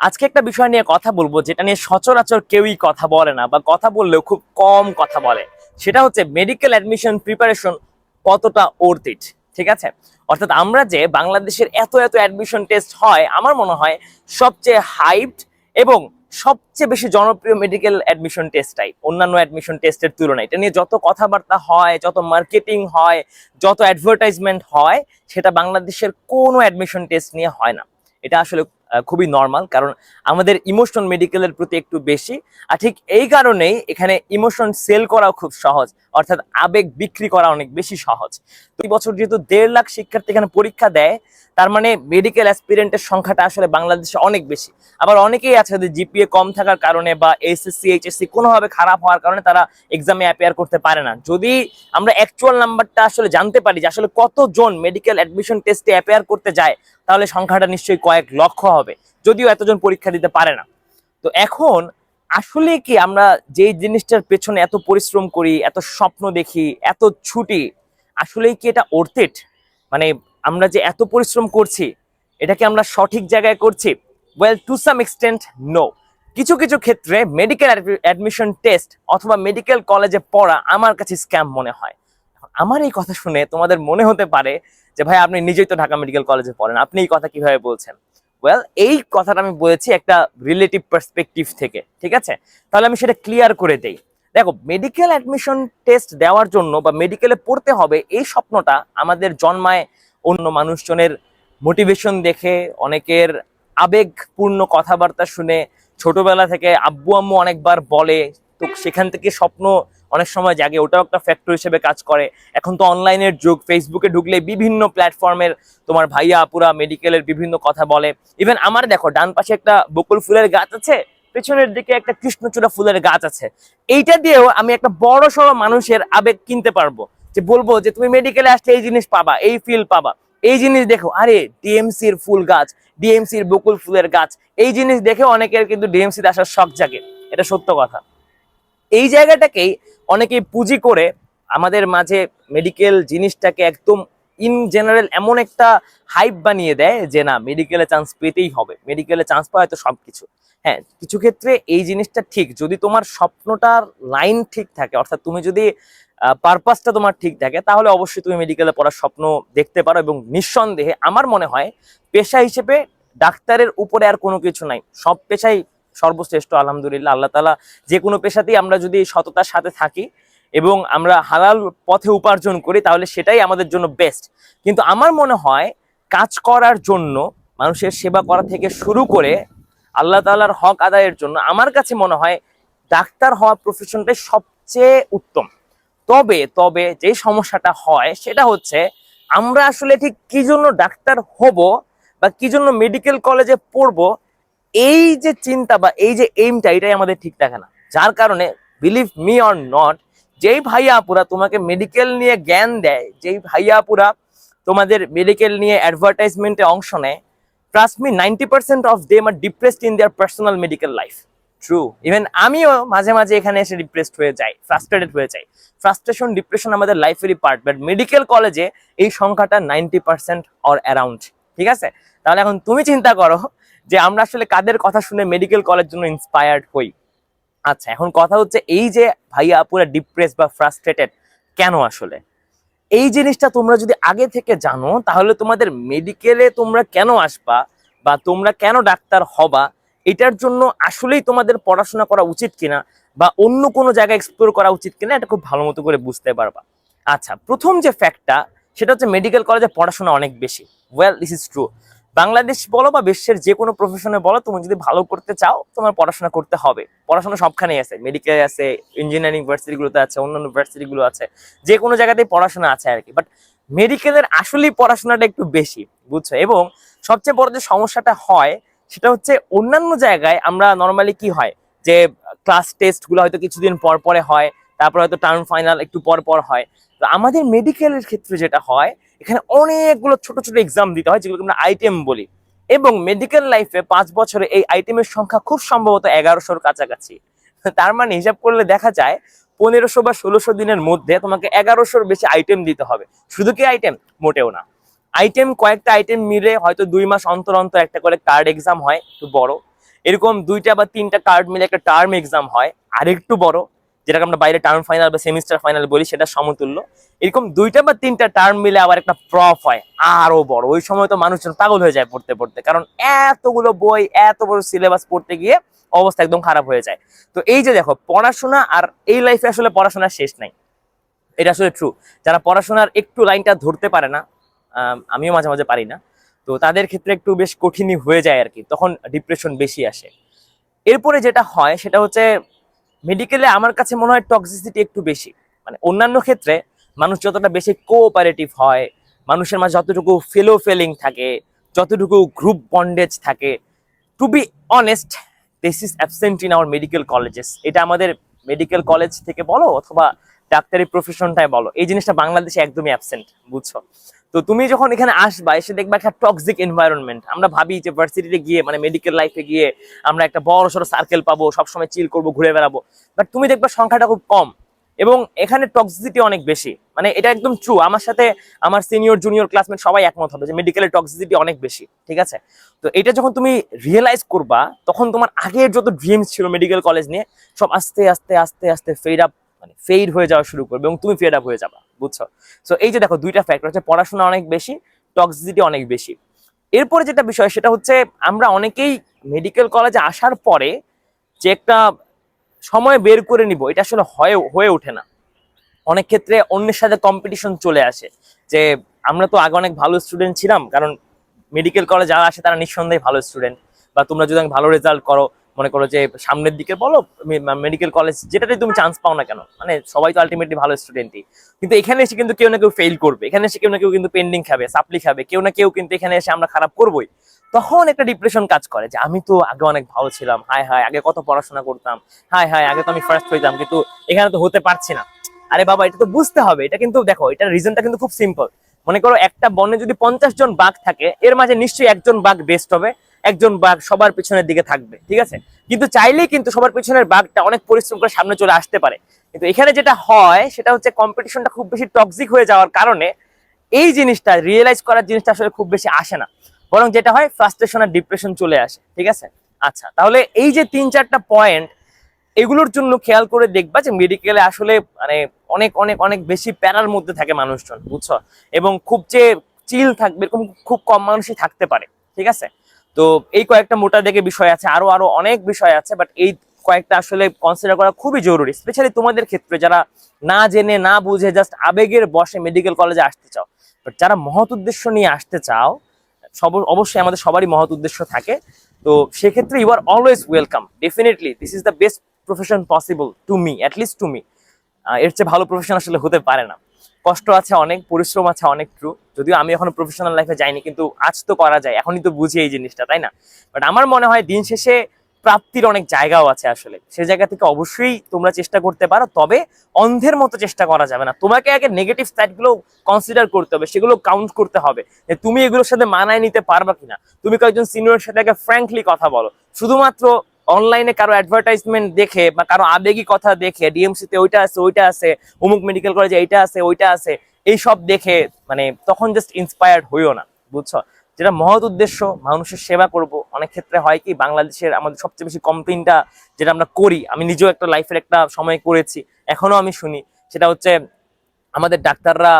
আজকে একটা বিষয় নিয়ে কথা বলব, যেটা নিয়ে সচরাচর কেউই কথা বলে না, বা কথা বললেও খুব কম কথা বলে। সেটা হচ্ছে মেডিকেল অ্যাডমিশন প্রিপারেশন কতটা অর্থিট ঠিক আছে? অর্থাৎ আমরা যে বাংলাদেশের এত এত অ্যাডমিশন টেস্ট হয়, আমার মনে হয় সবচেয়ে হাইপড এবং সবচেয়ে বেশি জনপ্রিয় মেডিকেল অ্যাডমিশন টেস্টটাই অন্যান্য অ্যাডমিশন টেস্টের তুলনায়। এটা নিয়ে যত কথাবার্তা হয়, যত মার্কেটিং হয়, যত অ্যাডভার্টাইজমেন্ট হয়, সেটা বাংলাদেশের কোনো অ্যাডমিশন টেস্ট নিয়ে হয় না। এটা আসলে খুবই নর্মাল কারণ আমাদের ইমোশন মেডিকেলের প্রতি একটু বেশি। আর ঠিক এই কারণেই এখানে ইমোশন সেল করাও খুব সহজ। অর্থাৎ আবেগ বিক্রি করা অনেক বেশি সহজ। দুই বছর যেহেতু দেড় লাখ শিক্ষার্থী এখানে পরীক্ষা দেয়, তার মানে মেডিকেল অ্যাসপিরেন্টের সংখ্যাটা আসলে বাংলাদেশে অনেক বেশি। আবার অনেকেই আছে যে জিপিএ কম থাকার কারণে বা এসএসসি এইচএসসি কোনোভাবে খারাপ হওয়ার কারণে তারা এক্সামে অ্যাপিয়ার করতে পারে না। যদি আমরা অ্যাকচুয়াল নাম্বারটা আসলে জানতে পারি যে আসলে কতজন মেডিকেল অ্যাডমিশন টেস্টে অ্যাপিয়ার করতে যায়, তাহলে সংখ্যাটা নিশ্চয়ই কয়েক লক্ষ হবে। যদিও এতজন পরীক্ষা দিতে পারে না। তো এখন আসলে কি আমরা যেই জিনিসটার পেছনে এত পরিশ্রম করি, এত স্বপ্ন দেখি, এত ছুটি, আসলেই কি এটা অর্থেট মানে আমরা যে এত পরিশ্রম করছি এটাকে আমরা সঠিক জায়গায় করছি? Well to some extent no কিছু কিছু ক্ষেত্রে মেডিকেল অ্যাডমিশন টেস্ট অথবা মেডিকেল কলেজে পড়া আমার কাছে স্ক্যাম মনে হয়। আমার এই কথা শুনে তোমাদের মনে হতে পারে যে, ভাই, আপনি নিজেই তো ঢাকা মেডিকেল কলেজে পড়েন, আপনি এই কথা কীভাবে বলছেন? ওয়েল এই কথাটা আমি বলেছি একটা রিলেটিভ পার্সপেক্টিভ থেকে, ঠিক আছে? তাহলে আমি সেটা ক্লিয়ার করে দেই। দেখো মেডিকেল অ্যাডমিশন টেস্ট দেওয়ার জন্য বা মেডিকেলে পড়তে হবে এই স্বপ্নটা আমাদের জন্মায় অন্য মানুষজনের মোটিভেশন দেখে, অনেকের আবেগপূর্ণ কথাবার্তা শুনে, ছোটবেলা থেকে আব্বু আম্মু অনেকবার বলে, তো সেখান থেকে স্বপ্ন অনেক সময় জাগে, ওটাও একটা ফ্যাক্টর হিসেবে কাজ করে। এখন তো অনলাইনের যুগ ফেসবুকে ঢুকলে বিভিন্ন প্ল্যাটফর্মের তোমার ভাইয়া, আপুরা মেডিকেলের বিভিন্ন কথা বলে। ইভেন আমার দেখো, ডান পাশে একটা বকুল ফুলের গাছ আছে, পেছনের দিকে একটা কৃষ্ণচূড়া ফুলের গাছ আছে। এইটা দিয়েও আমি একটা বড় সড়ো মানুষের আবেগ কিনতে পারব। যে বলব যে, তুমি মেডিকেলে আসলে এই জিনিস পাবা, এই ফিল পাবা। এই জিনিস দেখো, আরে ডিএমসির ফুল গাছ ডিএমসির বকুল ফুলের গাছ, এই জিনিস দেখে অনেকের কিন্তু ডিএমসিতে আসার শখ জাগে। এটা সত্য কথা। এই জায়গাটাকেই অনেকেই পুঁজি করে আমাদের মাঝে মেডিকেল জিনিসটাকে একদম ইন জেনারেল এমন একটা হাইপ বানিয়ে দেয় যে না মেডিকেলে চান্স পেতেই হবে। মেডিকেলে চান্স পাওয়া হয়তো সব কিছু হ্যাঁ কিছু ক্ষেত্রে এই জিনিসটা ঠিক। যদি তোমার স্বপ্নটার লাইন ঠিক থাকে, অর্থাৎ তুমি যদি পারপাসটা তোমার ঠিক থাকে, তাহলে অবশ্যই তুমি মেডিকেলে পড়ার স্বপ্ন দেখতে পারো এবং নিঃসন্দেহে আমার মনে হয় পেশা হিসেবে ডাক্তারের উপরে আর কোনো কিছু নাই। সব পেশাই সর্বশ্রেষ্ঠ, আলহামদুলিল্লাহ। আল্লাহ তালা যে কোনো পেশাতেই আমরা যদি সততার সাথে থাকি এবং আমরা হালাল পথে উপার্জন করি, তাহলে সেটাই আমাদের জন্য বেস্ট কিন্তু আমার মনে হয়, কাজ করার জন্য, মানুষের সেবা করা থেকে শুরু করে আল্লাহ তাআলার হক আদায়ের জন্য, আমার কাছে মনে হয় ডাক্তার হওয়া প্রফেশনটাই সবচেয়ে উত্তম। তবে তবে যে সমস্যাটা হয়, সেটা হচ্ছে আমরা আসলে ঠিক কি জন্য ডাক্তার হব বা কি জন্য মেডিকেল কলেজে পড়ব এই যে চিন্তা বা এই যে এইমটা এটাই আমাদের ঠিক থাকে না। যার কারণে বিলিভ মি অর নট যেই ভাইয়া আপুরা তোমাকে মেডিকেল নিয়ে জ্ঞান দেয়, যেই ভাইয়া আপুরা তোমাদের মেডিকেল নিয়ে অ্যাডভার্টাইজমেন্টে অংশ নেয় trust me ninety percent of them are depressed in their personal medical life true even আমিও মাঝে মাঝে এখানে এসে ডিপ্রেসড হয়ে যাই ফ্রাস্ট্রেটেড হয়ে যাই। ফ্রাস্ট্রেশন ডিপ্রেশন আমাদের লাইফেরই পার্ট বাট মেডিকেল কলেজে এই সংখ্যাটা নাইনটি পার্সেন্ট অর অ্যারাউন্ড ঠিক আছে? তাহলে এখন তুমি চিন্তা করো যে আমরা আসলে কাদের কথা শুনে মেডিকেল কলেজ জন্য ইন্সপায়ার্ড হই। আচ্ছা এখন কথা হচ্ছে এই যে ভাইয়া আপুরা ডিপ্রেস বা ফ্রাস্ট্রেটেড কেন আসলে? এই জিনিসটা তোমরা যদি আগে থেকে জানো, তাহলে তোমাদের মেডিকেলে তোমরা কেন আসবা বা তোমরা কেন ডাক্তার হবা, এটার জন্য আসলেই তোমাদের পড়াশোনা করা উচিত কিনা বা অন্য কোনো জায়গায় এক্সপ্লোর করা উচিত কিনা, এটা খুব ভালো মতো করে বুঝতে পারবা। আচ্ছা প্রথম যে ফ্যাক্টটা সেটা হচ্ছে মেডিকেল কলেজে পড়াশোনা অনেক বেশি। Well this is true Bangladesh বলো বা বিশ্বের যে কোনো প্রফেশনে বলো, তুমি যদি ভালো করতে চাও, তোমার পড়াশোনা করতে হবে। পড়াশোনা সবখানেই আছে। মেডিকেল আছে ইঞ্জিনিয়ারিং ভার্সিটিগুলোতে আছে, অন্যান্য ভার্সিটিগুলো আছে। যে কোনো জায়গাতেই পড়াশোনা আছে আর কি। বাট মেডিকেলের আসলেই পড়াশোনাটা একটু বেশি, বুঝছ? এবং সবচেয়ে বড় যে সমস্যাটা হয়, সেটা হচ্ছে অন্যান্য জায়গায় আমরা নর্মালি কি হয়? যে ক্লাস টেস্টগুলো হয়তো কিছুদিন পর পরে হয়, তারপর হয়তো টার্ম ফাইনাল একটু পর পর হয়। তো আমাদের মেডিকেলের ক্ষেত্রে যেটা হয় এখানে অনেকগুলো ছোট ছোট এক্সাম দিতে হয়, যেগুলোকে আমরা আইটেম বলি। এবং মেডিকেল লাইফে পাঁচ বছরে এই আইটেমের সংখ্যা খুব সম্ভবত এগারোশোর কাছাকাছি। তার মানে হিসাব করলে দেখা যায়, পনেরোশো বা ষোলোশো দিনের মধ্যে তোমাকে এগারোশোর বেশি আইটেম দিতে হবে। শুধু কি আইটেম মোটেও না। আইটেম কয়েকটা আইটেম মিলে হয়তো দুই মাস অন্তর অন্তর একটা করে কার্ড এক্সাম হয়, একটু বড়। এরকম দুইটা বা তিনটা কার্ড মিলে একটা টার্ম এক্সাম হয়, আরেকটু বড়। যেটাকে আমরা বাইরে টার্ম ফাইনাল বা সেমিস্টার ফাইনাল বলি সেটা সমতুল্য। এরকম দুইটা বা তিনটা টার্ম মিলে আবার একটা প্রফ হয় আরও বড়। ওই সময় তো মানুষজন পাগল হয়ে যায় পড়তে পড়তে কারণ এতগুলো বই এত বড় সিলেবাস পড়তে গিয়ে অবস্থা একদম খারাপ হয়ে যায়। তো এই যে দেখো পড়াশোনা আর এই লাইফে আসলে পড়াশোনার শেষ নাই। এটা আসলে ট্রু যারা পড়াশোনার একটু লাইনটা ধরতে পারে না আম, আমিও মাঝে মাঝে পারি না তো তাদের ক্ষেত্রে একটু বেশ কঠিনই হয়ে যায় আর কি। তখন ডিপ্রেশন বেশি আসে। এরপরে যেটা হয় সেটা হচ্ছে মেডিকেলে আমার কাছে মনে হয় টক্সিসিটি একটু বেশি। মানে অন্যান্য ক্ষেত্রে মানুষ যতটা বেশি কোঅপারেটিভ হয়, মানুষের মাঝে যতটুকু ফেলো ফেলিং থাকে, যতটুকু গ্রুপ বন্ডেজ থাকে to be honest this is absent in our medical colleges এটা আমাদের মেডিকেল কলেজ থেকে বলো অথবা ডাক্তারি প্রফেশনটাই বলো। এই জিনিসটা বাংলাদেশে একদমই অ্যাবসেন্ট বুঝছ? তো তুমি যখন এখানে আসবা, এসে দেখবা একটা টক্সিক এনভায়রনমেন্ট আমরা ভাবি যে ভার্সিটিতে গিয়ে মানে মেডিকেল লাইফে গিয়ে আমরা একটা বড় সড়ো সার্কেল পাবো, সবসময় চিল করব, ঘুরে বেড়াবো। বাট তুমি দেখবা সংখ্যাটা খুব কম। এবং এখানে টক্সিসিটি অনেক বেশি। মানে এটা একদম ট্রু আমার সাথে আমার সিনিয়র জুনিয়র ক্লাসমেট সবাই একমত হবে যে মেডিকেলের টক্সিসিটি অনেক বেশি। ঠিক আছে? তো এটা যখন তুমি রিয়েলাইজ করবা, তখন তোমার আগের যত ড্রিমস ছিল মেডিকেল কলেজ নিয়ে, সব আস্তে আস্তে আস্তে আস্তে ফেড আপ মানে ফেড হয়ে যাওয়া শুরু করবে এবং তুমি ফেড আপ হয়ে যাবা। বুঝছ? সো এই যে দেখো, দুইটা ফ্যাক্টর হচ্ছে পড়াশোনা অনেক বেশি টক্সিসিটি অনেক বেশি। এরপরে যেটা বিষয়, সেটা হচ্ছে আমরা অনেকেই মেডিকেল কলেজে আসার পরে যে একটা সময় বের করে নিব, এটা আসলে হয়ে হয়ে ওঠে না। অনেক ক্ষেত্রে অন্যের সাথে কম্পিটিশন চলে আসে, যে আমরা তো আগে অনেক ভালো স্টুডেন্ট ছিলাম, কারণ মেডিকেল কলেজ যারা আসে, তারা নিঃসন্দেহে ভালো স্টুডেন্ট বা তোমরা যদি ভালো রেজাল্ট করো মনে করো যে সামনের দিকে বলো মেডিকেল কলেজ যেটাতে তুমি চান্স পাও না কেন? মানে সবাই তো আলটিমেটলি ভালো স্টুডেন্টই কিন্তু এখানে এসে কিন্তু কেউ না কেউ ফেল করবে। এখানে এসে কেউ না কেউ কিন্তু পেন্ডিং খাবে সাপ্লি খাবে। কেউ না কেউ কিন্তু এখানে এসে আমরা খারাপ করবোই। তখন একটা ডিপ্রেশন কাজ করে যে আমি তো আগে অনেক ভালো ছিলাম। হায় হায়, আগে কত পড়াশোনা করতাম। হায় হায়, আগে তো আমি ফার্স্ট হইতাম। কিন্তু এখানে তো হতে পারছি না। আরে বাবা, এটা তো বুঝতে হবে। এটা কিন্তু দেখো এটার রিজনটা কিন্তু খুব সিম্পল মনে করো একটা বনে যদি পঞ্চাশ জন বাঘ থাকে, এর মাঝে নিশ্চয়ই একজন বাঘ বেস্ট হবে। একজন বাঘ সবার পিছনের দিকে থাকবে, ঠিক আছে? কিন্তু চাইলেই কিন্তু সবার পিছনের বাঘটা অনেক পরিশ্রম করে সামনে চলে আসতে পারে। কিন্তু এখানে যেটা হয়, সেটা হচ্ছে কম্পিটিশনটা খুব বেশি টক্সিক হয়ে যাওয়ার কারণে এই জিনিসটা রিয়েলাইজ করার জিনিসটা আসলে খুব বেশি আসে না। বরং যেটা হয় ফ্রাস্ট্রেশন আর ডিপ্রেশন চলে আসে, ঠিক আছে? আচ্ছা তাহলে এই যে তিন চারটা পয়েন্ট এগুলোর জন্য খেয়াল করে দেখবা যে মেডিকেলে আসলে মানে অনেক অনেক অনেক বেশি প্যারার মধ্যে থাকে মানুষজন, বুঝছ? এবং খুব যে চিল থাকবে, এরকম খুব কম মানুষই থাকতে পারে, ঠিক আছে? তো এই কয়েকটা মোটা দেখে বিষয় আছে, আরও আরও অনেক বিষয় আছে বাট এই কয়েকটা আসলে কনসিডার করা খুবই জরুরি স্পেশালি তোমাদের ক্ষেত্রে যারা না জেনে, না বুঝে জাস্ট আবেগের বসে মেডিকেল কলেজে আসতে চাও। বাট যারা মহৎ উদ্দেশ্য নিয়ে আসতে চাও, সব, অবশ্যই আমাদের সবারই মহৎ উদ্দেশ্য থাকে। তো সেক্ষেত্রে you are always welcome definitely this is the best profession possible to me at least to me এর চেয়ে ভালো প্রফেশন আসলে হতে পারে না। কষ্ট আছে, অনেক পরিশ্রম আছে, অনেক ট্রু যদিও আমি এখনও প্রফেশনাল লাইফে যাইনি, কিন্তু আজ তো করা যায়, এখনই তো বুঝি এই জিনিসটা, তাই না? বাট আমার মনে হয় দিন শেষে প্রাপ্তির অনেক জায়গাও আছে আসলে। সে জায়গা থেকে অবশ্যই তোমরা চেষ্টা করতে পারো, তবে অন্ধের মতো চেষ্টা করা যাবে না। তোমাকে আগে নেগেটিভ সাইডগুলো কনসিডার করতে হবে, সেগুলো কাউন্ট করতে হবে, যে তুমি এগুলোর সাথে মানায় নিতে পারবা কিনা। তুমি কয়েকজন সিনিয়রের সাথে আগে ফ্র্যাঙ্কলি কথা বলো। শুধুমাত্র অনলাইনে কারও অ্যাডভার্টাইজমেন্ট দেখে বা কারও আবেগী কথা দেখে ডিএমসি তে ওইটা আছে ওইটা আছে, অমুক মেডিকেল কলেজে এইটা আছে, ওইটা আছে এই সব দেখে মানে তখন জাস্ট ইন্সপায়ার্ড হইও না, বুঝছ? যেটা মহৎ উদ্দেশ্য, মানুষের সেবা করব। অনেক ক্ষেত্রে হয় কি, বাংলাদেশের আমাদের সবচেয়ে বেশি কমপ্লেনটা যেটা আমরা করি, আমি নিজেও একটা লাইফের একটা সময় করেছি, এখনও আমি শুনি, সেটা হচ্ছে আমাদের ডাক্তাররা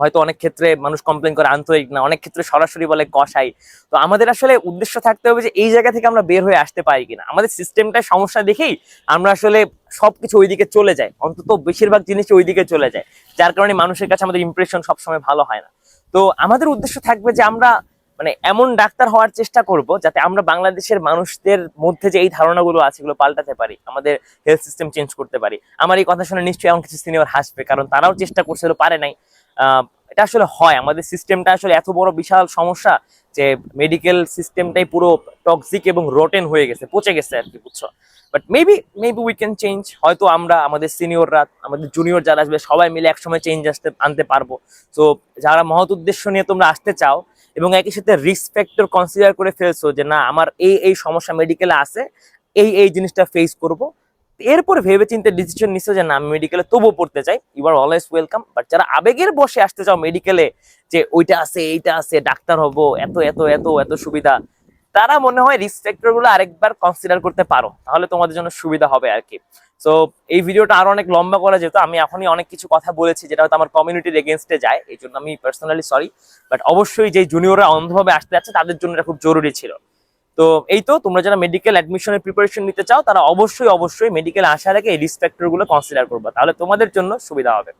হয়তো অনেক ক্ষেত্রে মানুষ কমপ্লেন করে আন্তরিক না, অনেক ক্ষেত্রে সরাসরি বলে কষাই। তো আমাদের আসলে উদ্দেশ্য থাকতে হবে যে এই জায়গা থেকে আমরা বের হয়ে আসতে পারি কিনা। আমাদের সিস্টেমটায় সমস্যা দেখেই আমরা আসলে সবকিছু ওইদিকে চলে যায়। অন্তত বেশিরভাগ জিনিস ওইদিকে চলে যায়। যার কারণে মানুষের কাছে আমাদের ইমপ্রেশন সবসময় ভালো হয় না। তো আমাদের উদ্দেশ্য থাকবে যে আমরা মানে এমন ডাক্তার হওয়ার চেষ্টা করব যাতে আমরা বাংলাদেশের মানুষদের মধ্যে যে এই ধারণাগুলো আছে, এগুলো পাল্টাতে পারি, আমাদের হেলথ সিস্টেম চেঞ্জ করতে পারি। আমার এই কথা শুনে নিশ্চয়ই এমন কিছু সিনিয়র হাসবে, কারণ তারাও চেষ্টা করছিল, পারে নাই। এটা আসলে হয়। আমাদের সিস্টেমটা আসলে এত বড় বিশাল সমস্যা যে মেডিকেল সিস্টেমটাই পুরো টক্সিক এবং রোটেন হয়ে গেছে, পচে গেছে আর কি, বুঝছ? But maybe maybe we can change হয়তো আমরা, আমাদের সিনিয়ররা আমাদের জুনিয়র যারা আসবে, সবাই মিলে একসময় চেঞ্জ আসতে, আনতে পারব। তো যারা মহৎ উদ্দেশ্য নিয়ে তোমরা আসতে চাও এবং একই সাথে রিস্ক ফ্যাক্টর কনসিডার করে ফেলছো যে না, আমার এই এই সমস্যা মেডিকেলে আছে, এই এই জিনিসটা ফেস করব এরপর ভেবে চিন্তে ডিসিশন নিছো যে না, আমি মেডিকেলে তবুও পড়তে চাই। You are always welcome but যারা আবেগের বসে আসতে চাও মেডিকেলে যে ওইটা আছে, এইটা আছে, ডাক্তার হব, এত এত এত এত সুবিধা, তারা মনে হয় রিস্ক ফ্যাক্টরগুলো আরেকবার কনসিডার করতে পারো। তাহলে তোমাদের জন্য সুবিধা হবে আর কি। সো এই ভিডিওটা আরও অনেক লম্বা করা যেত আমি এখনই অনেক কিছু কথা বলেছি যেটা হয়তো আমার কমিউনিটির এগেনস্টে যায় এই জন্য আমি পার্সোনালি সরি বাট অবশ্যই যে জুনিয়ররা অন্ধভাবে আসতে যাচ্ছে, তাদের জন্য এটা খুব জরুরি ছিল। তো এই তো তোমরা যারা মেডিকেল অ্যাডমিশনের প্রিপারেশন নিতে চাও, তারা অবশ্যই অবশ্যই মেডিকেল আসার আগে এই রিস্ক ফ্যাক্টরগুলো কনসিডার করবা। তাহলে তোমাদের জন্য সুবিধা হবে।